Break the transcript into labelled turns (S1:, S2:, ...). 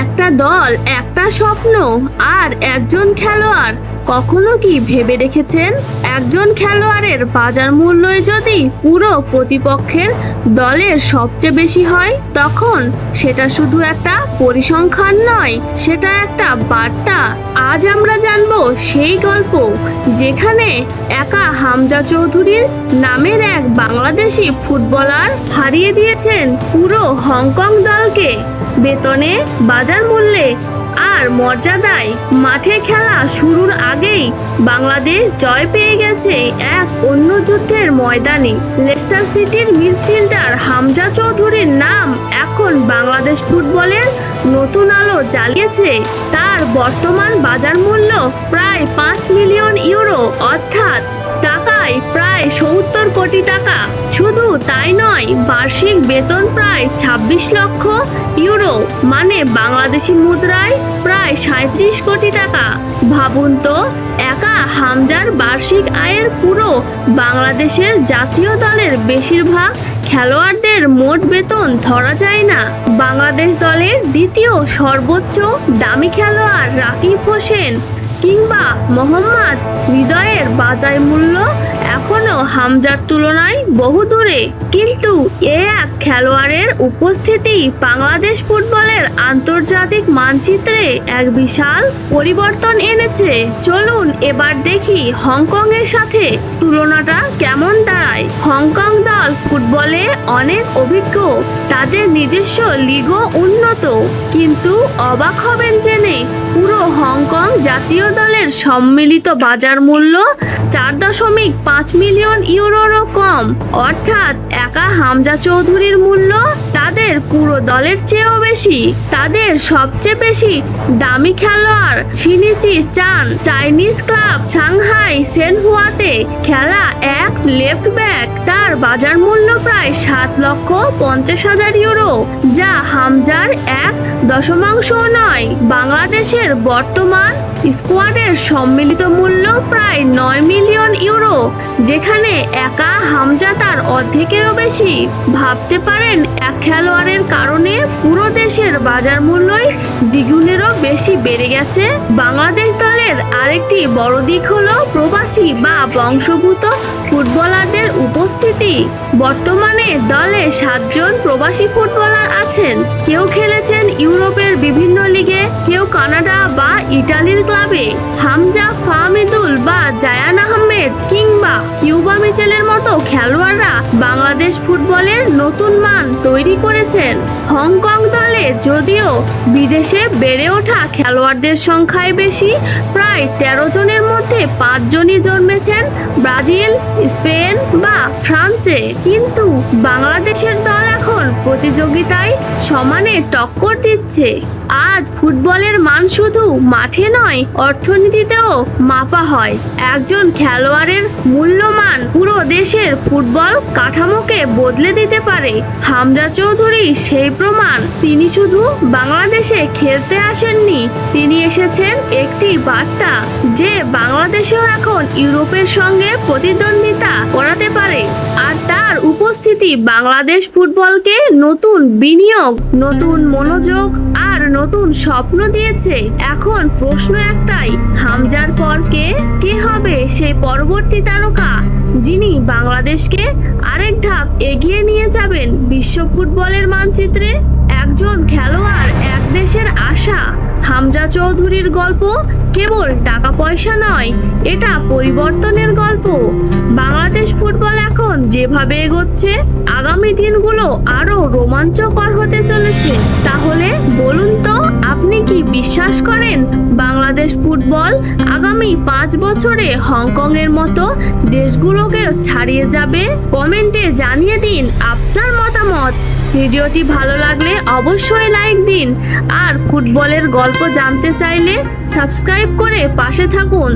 S1: একটা দল, একটা স্বপ্ন আর একজন খেলোয়াড়। কখনো কি ভেবে দেখেছেন? একজন খেলোয়াড়ের বাজার মূল্যই যদি পুরো প্রতিপক্ষের দলের সবচেয়ে বেশি হয়, তখন সেটা শুধু একটা পরিসংখ্যান নয়, সেটা একটা বার্তা। আজ আমরা জানব সেই গল্প যেখানে একা হামজা চৌধুরীর নামের এক বাংলাদেশি ফুটবলার হারিয়ে দিয়েছেন পুরো হংকং দলকে। বেতনে, বাজার মূল্যে আর মর্যাদায় মাঠে খেলা শুরুর আগেই বাংলাদেশ জয় পেয়ে গেছে এক অন্য যুদ্ধের ময়দানে। লেস্টার সিটির মিডফিল্ডার হামজা চৌধুরীর নাম এখন বাংলাদেশ ফুটবলের নতুন আলো জ্বালিয়েছে। তার বর্তমান বাজার মূল্য প্রায় পাঁচ মিলিয়ন ইউরো, অর্থাৎ প্রায় সত্তর কোটি টাকা। শুধু তাই নয়, বার্ষিক বেতন প্রায় ছাব্বিশ লক্ষ ইউরো মানে বাংলাদেশি মুদ্রায় প্রায় সাঁত্রিশ কোটি টাকা। ভাবুন তো, একা হামজার বার্ষিক আয়ের পুরো বাংলাদেশের জাতীয় দলের বেশিরভাগ খেলোয়াড়দের মোট বেতন ধরা যায় না। বাংলাদেশ দলের দ্বিতীয় সর্বোচ্চ দামি খেলোয়াড় রাকিব হোসেন কিংবা মোহাম্মদ হৃদয়ের বাজার মূল্য এখনও হামজার তুলনায় বহু দূরে কিন্তু এ খেলোয়াড়ের উপস্থিতি বাংলাদেশ ফুটবলের আন্তর্জাতিক মানচিত্রে এক বিশাল পরিবর্তন এনেছে। চলুন এবার দেখি হংকং এর সাথে তুলনাটা কেমন দাঁড়ায়। হংকং দল ফুটবলে অনেক অভিজ্ঞ, তাদের নিজস্ব লিগও উন্নত, কিন্তু অবাক হবেন জেনে পুরো হংকং জাতীয় দলের সম্মিলিত বাজার মূল্য চার দশমিক পাঁচ মিলিয়ন ইউরোরও কম। অর্থাৎ একা হামজা চৌধুরীর মূল্য তাদের পুরো দলের চেয়েও বেশি। তাদের সবচেয়ে বেশি দামি খেলোয়াড় সিনিচি চান চাইনিজ ক্লাব সাংহাই সেনহুয়াতে খেলা এক লেফট ব্যাক। তার বাজার মূল্য প্রায় সাত লক্ষ পঞ্চাশ হাজার ইউরো, যা হামজার এক দশমাংশ নয়। বাংলাদেশের বর্তমান স্কোয়াডের সম্মিলিত মূল্য প্রায় নয় মিলিয়ন ইউরো, যেখানে একা হামজা তার অর্ধেকেরও বেশি। ভাবতে পারেন, এক খেলোয়াড়ের কারণে পুরো দেশের বাজার মূল্যই দ্বিগুণেরও বেশি বেড়ে গেছে। বাংলাদেশ দলের আরেকটি বড় দিক হলো প্রবাসী বা বংশভূত ফুটবলারদের উপস্থিতি। বর্তমানে দলে সাতজন প্রবাসী ফুটবলার আছেন। কেউ খেলেছেন ইউরোপের বিভিন্ন লিগে, কেউ কানাডা বা ইটালির ক্লাবে। হামজা ফাহমিদুল বা জায়ান আহমেদ কিংবা কিউবা মিচেলের মতো খেলোয়াড়রা বাংলাদেশ ফুটবলের নতুন মান তৈরি করেছেন। হংকং দলে যদিও বিদেশে বেড়ে ওঠা খেলোয়াড়দের সংখ্যায় বেশি, প্রায় তেরো জনের মধ্যে পাঁচজনই জন্মেছেন ব্রাজিল স্পেন বা ফ্রান্সে। কিন্তু বাংলাদেশের দল এখন প্রতিযোগিতায় সমানে টক্কর দিচ্ছে। আজ ফুটবলের মান শুধু মাঠে নয়, অর্থনীতিতেও মাপা হয়। একজন খেলোয়াড়ের মূল্যমান পুরো দেশের ফুটবল কাঠামোকে বদলে দিতে পারে। হামজা চৌধুরী সেই প্রমাণ। তিনি শুধু বাংলাদেশে খেলতে আসেননি, তিনি এসেছেন একটি বার্তা যে বাংলাদেশেও এখন ইউরোপের সঙ্গে প্রতিদ্বন্দ্বিতা করাতে পারে। আর তার উপস্থিতি বাংলাদেশ ফুটবলকে নতুন বিনিয়োগ, নতুন মনোযোগ আর নতুন স্বপ্ন দিয়েছে। এখন প্রশ্ন একটাই, হামজার পর কে? কে হবে সেই পরবর্তী তারকা? যিনি বাংলাদেশকে আরেক ধাপ এগিয়ে নিয়ে যাবেন বিশ্ব ফুটবলের মানচিত্রে? একজন খেলোয়াড় এক দেশের আশা, হামজা চৌধুরীর গল্প কেবল টাকা পয়সা নয়, এটা পরিবর্তনের গল্প। বাংলাদেশ ফুটবল এখন যেভাবে এগোচ্ছে, আগামী দিনগুলো আরও রোমাঞ্চকর হতে চলেছে। তাহলে বলুন তো আপনি কি বিশ্বাস করেন বাংলাদেশ ফুটবল আগামী পাঁচ বছরে হংকং এর মতো দেশগুলোকে ছাড়িয়ে যাবে? কমেন্টে জানিয়ে দিন আপনার মতামত। ভিডিওটি ভালো লাগলে অবশ্যই লাইক দিন। আর ফুটবলের গল্প জানতে চাইলে সাবস্ক্রাইব করে পাশে থাকুন।